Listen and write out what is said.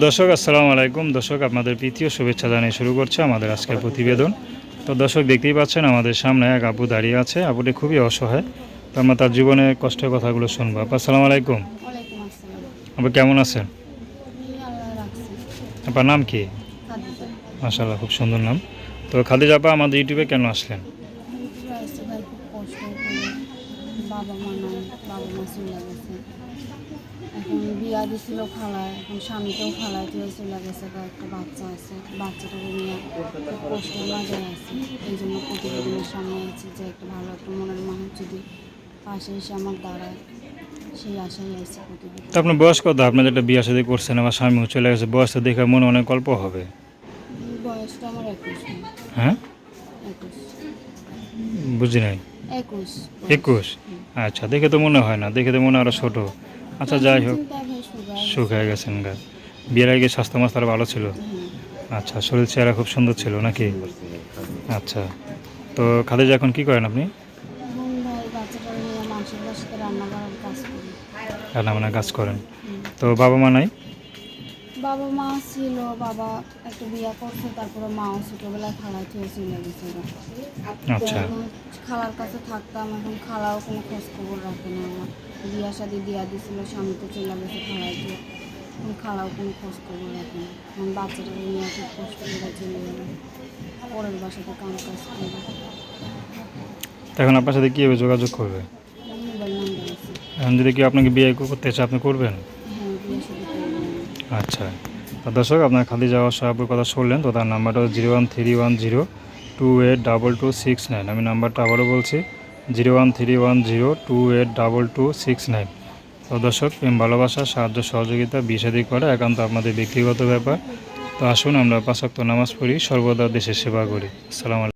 দর্শক আসসালামু আলাইকুম। দর্শক আপনাদের প্রীতীয় শুভেচ্ছা জানিয়ে শুরু করছে আমাদের আজকের প্রতিবেদন। তো দর্শক দেখতেই পাচ্ছেন আমাদের সামনে এক আপু দাঁড়িয়ে আছে। আপুটি খুবই অসহায়। তো আমরা তার জীবনের কষ্টের কথাগুলো শুনব। আপু আসসালামু আলাইকুম। আপু কেমন আছেন? আপনার নাম কি? মাসাল্লাহ খুব সুন্দর নাম। তো খাদিজা আপা আমাদের ইউটিউবে কেন আসলেন? বিয়া দিছিল খালায় এখন স্বামীকেও খালায় দিয়ে চলে গেছে তার একটা বাচ্চা আছে। বাচ্চাটাকে নিয়ে খুব কষ্টের মাঝে আছে। এই জন্য প্রতিবেদনের সামনে আছি যে একটা ভালো একটা মনের মানুষ যদি পাশে এসে আমার দাঁড়ায় সেই আশাই আছে তো আপনার বয়স কত? আপনার যেটা বিয়ে সাথে করছেন আমার স্বামীও চলে গেছে বয়সটা দেখে মনে অনেক গল্প হবে। বয়সটা আমার একুশ। হ্যাঁ? একুশ। বুঝি নাই। একুশ। একুশ? আচ্ছা দেখে তো মনে হয় না দেখে তো মনে হয় আরও ছোটো। আচ্ছা যাই হোক। সুখ হয়ে গেছেন গা। বিয়ের আগে স্বাস্থ্য মাস আরও ভালো ছিল? আচ্ছা শরীর চেহারা খুব সুন্দর ছিল নাকি? আচ্ছা তো খাদিজা এখন কি করেন আপনি? রান্না করার কাজ বান্না কাজ করেন। তো বাবা মা নাই? বাবা মা ছিল বাবা একটা বিয়া করছে তারপরে মাও ছোটোবেলায় খালা থেকে চলে গেছে তো আচ্ছা খালার কাছে থাকতাম এখন খালাও কোনো খোঁজ খবর রাখে না আমার। বিয়া শাদি দিয়া দিছিল স্বামী তো চলে গেছে খালায় দিয়ে। এখন খালাও কোনো খোঁজ খবর রাখে না। এখন বাচ্চাটা নিয়ে খুব কষ্ট করে চলে গেল। পরের বাসাতে কাম কাজ করে। এখন আপনার সাথে কীভাবে যোগাযোগ করবে? এখন যদি কেউ আপনাকে বিয়ে করতে চায় আপনি করবেন? হ্যাঁ আচ্ছা। তো দর্শক, আপনার খালি যাওয়ার সাহায্যের কথা শুনলেন, তো তার নাম্বারটা zero one three one zero two eight double two six nine. আমি নাম্বারটা আবারও বলছি, zero one three one zero two eight double two six nine. তো দর্শক, প্রেম, ভালোবাসা, সাহায্য, সহযোগিতা বিষাদি করা একান্ত আপনাদের ব্যক্তিগত ব্যাপার। তো আসুন, আমরা পাঁচাক্ত নামাজ পড়ি, সর্বদা দেশের সেবা করি। আলাইকুম।